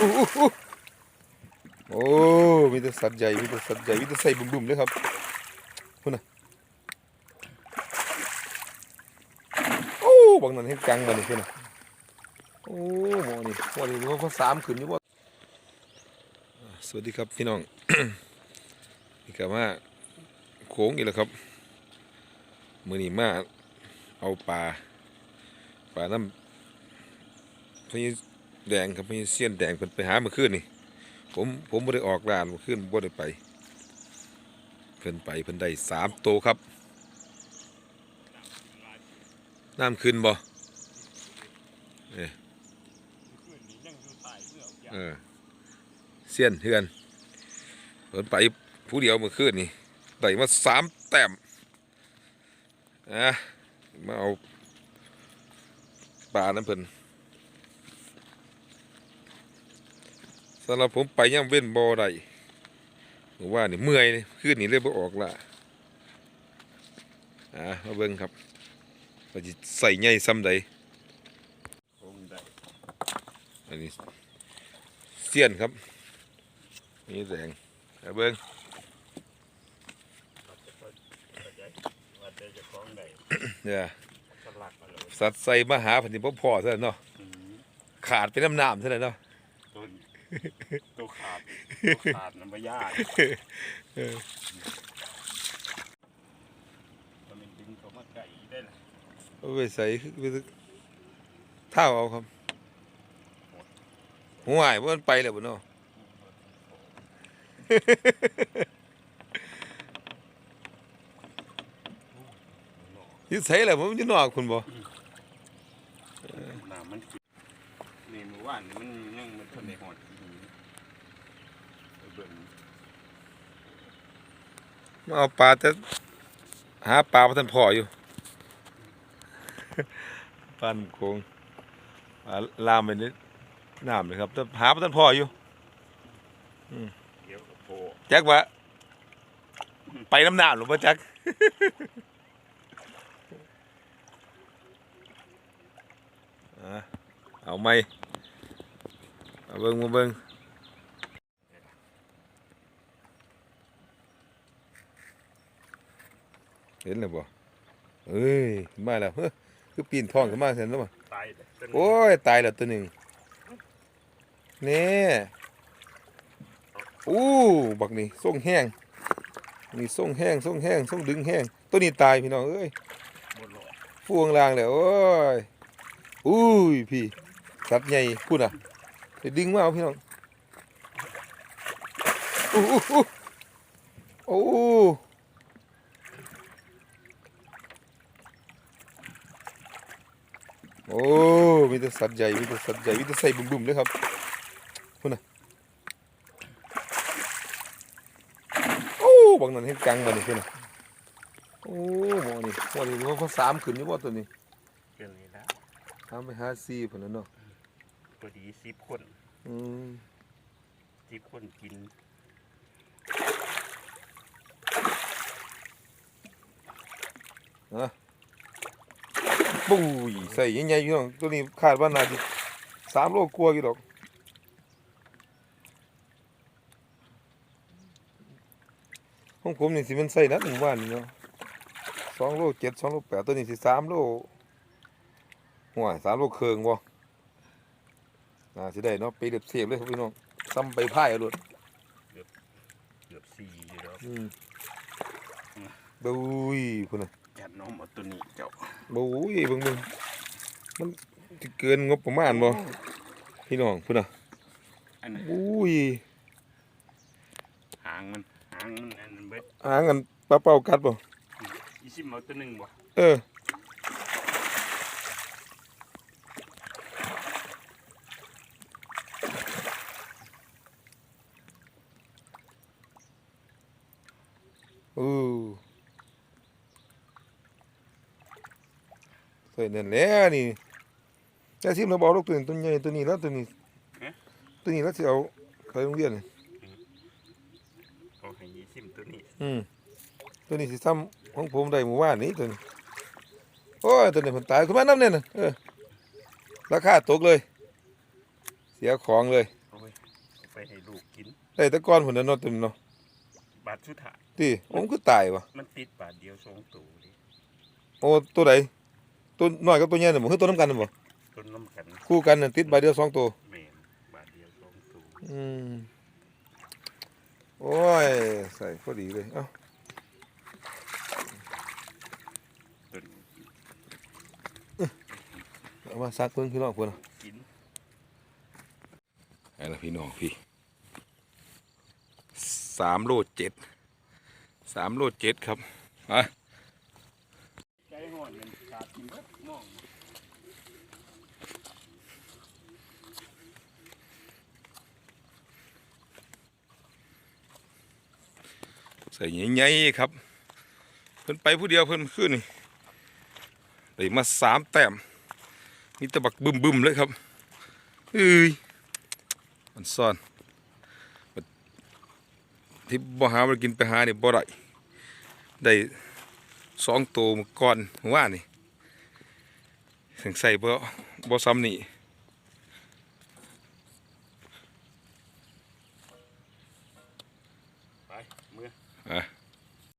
อู้อู้อู้โอ้มีแต่สัตว์ใหญ่มีแต่สัตว์ใหญ่มีแต่ใส่บุ่มๆเลยครับพุ่นะโอ้บางนั้นเห็นกังมาหนี่พุ่นนะโอ้หมอนี่หมอนี่มันก็สามขึ้นอยู่บ่าสวัสดีครับพี่น้องนี่ก็มาโค้งอีกแล้วครับมือนี้มาเอาปลาปลาน้ำพี่ แดงครับพี่เสี้ยนแดงเพิ่นไปหาเมื่อคืนนี่ ผมผมบ่ได้ออกร้านเมื่อคืนบ่ได้ไป เพิ่นไปเพิ่นได้สามโตครับ น้ำขึ้นบ่เอ้ยเออเสี้ยนเฮือนเพิ่นไปผู้เดียวเมื่อคืนนี่ได้มาสามแต้มอะมาเอาปลาน้ำเพิ่นำหรับผมไปย่ำเว้นบ่ได้ผมว่านี่เมื่อยนี่คืนนี้เลยบ่ออกละอะมาเบิ่งครับว่าสิใส่ใหญ่ซ้ำใดคงได้อันนี้เสี้ยนครับนี่แดงมาเบิ่งว่าจะว่าจะว่าจะจะคล้องได้เนี่ยสลักมาเลยสัตว์ใส่มาหาเพันธิบ่พอซะแล้วเนาะอืมขาดไปน้ำน้ำซะแล้วเนาะ ต้นตัวขาดตัวขาดน้ำใบยากมันเป็นดินเขามาไก่ได้ล่ะเอาไปใส่ไปเท่าเอาครับห่วยว่ามันไปแล้วบ่เนาะอยึดใส่แล้วมันจะนอกคุณบ่ น้ำมันขึ้น นี่เมื่อวานนี่มันยังมันทนในหอดหินไปเบิ่งมาเอาปลาแต่หาปลาบ่ทันพออยู่ปันโคงปลาลามไปนิดน้ำเลยครับแต่หาบ่ทันพออยู่เดี๋ยวกับโพแจ็คว่าไปน้ำหน้าหรือเปล่าแจ็ค เอาไหม เอาเบิ้งมาเบิ้งเห็นเลยบ่เอ้ยมาแล้วเฮ้ยคือปีนท้องขึ้นมาเสร็จแล้วบ่ตายเลยต้นโอ้ยตายแล้วตัวหนึ่งนี่อู้บักนี่ส่งแห้งนี่ส่งแห้งส่งแห้งส่งดึงแห้งตัวนี้ตายพี่น้องเอ้ยบนหลอดฟูข้างล่างเลยโอ้ยอุ้ยพี่สัตว์ใหญ่พูดอะ ไปดึงมาเอาพี่น้องอู้อู้อู้โอ้โอ้มีแต่สัตว์ใหญ่มีแต่สัตว์ใหญ่มีแต่ใส่บุ่มๆเลยครับพูดน่ะโอ้บางนั้นเห็นกังมานี่พูดน่ะโอ้หมอนี่หมอนี่มันก็สามขึ้นอยู่บ่ตัวนี้เกินเลยนะทำไปหาซีพุ่นน่ะเนาะ พอดีสิบคนอืมสิบคนกินปุ้ยใส่ใหญ่ๆอยู่น้องตัวนี้คาดว่าน่าจะสามโลกลัวาอยู่ดอกของผมนี่สิมันใส่นัดหนึ่งวันนี่เนาะสองโลเจ็ดสองโลแปดตัวนี้สิสามโลห่วยสามโลเครื่องบ่ น่าสิได้เนาะไปเด็บเสียบเลยครับพี่น้องซ้ำไปพ่ายเอาโลดเกือบสี่อยู่แล้วอืมดูยพุ่นน่ะจัดน้องมาตัวนี้เจ้าโอ้ยเบิ่งเบิ่งมันสิเกินงบประมาณบ่พี่น้องพุ่นน่ะอันนั้นโอ้ยหางมันหางมันอันนั้นเบิดหางันปลาเป่ากัดบ่อีสิบเอาตัวหนึ่งบ่เออ โอ้ใส่นั่นแหละนี่แต่ซิมเราบอกลูกตัวนี้ตัวใหญ่ตัวนี้แล้วตัวนี้ตัวนี้แล้วสิเอาไปโรงเรียนนี่เอาให้ยี่สิบตัวนี้อืมตัวนี้สิซ้ำของผมได้หมู่บ้านนี้ตัวนี้โอ้ยตัวนี้มันตายขึ้นมาน้ำเนี่ยน่ะเออราคาตกเลย เสียของเลยเอาไว้ให้ลูกกินได้แตะก้อนพุ่นน่ะเนาะเต็มเนาะบาดสุดท้าย ติโอ้มันคือตายวะมันติดบาดเดียวสองตัวดิโอ้ตัวใดตัวน้อยกับตัวใหญ่น่ะบ่คือตัวนํกันน่ะบ่ต้นน้ำกันคู่กันน่ะติดใบเดียวสองตัวแม่นบาดเดียวสองตัวอืมโอ้ยใส่พอดีเลยเอ้าต้นเอามาซักเพิ่งพี่น้องพุ่นน่ะกินไอ้ละพี่น้องพี่สามโลเจ็ด สามโลเจ็ดครับอะใจห่อนมันขาดกินเบิดมองใส่ใหญ่ๆครับ เพิ่นไปผู้เดียวเพิ่นขึ้นนี่ได้มาสามแต้มมีตะบักบึมๆเลยครับเอ้ยมันซ่อน ที่บ่หามากินไปหาเนี่ยบ่ได้ได้สองตัวก่อนว่านนี่ถึงใส่บ่บ่ซ้ำนี่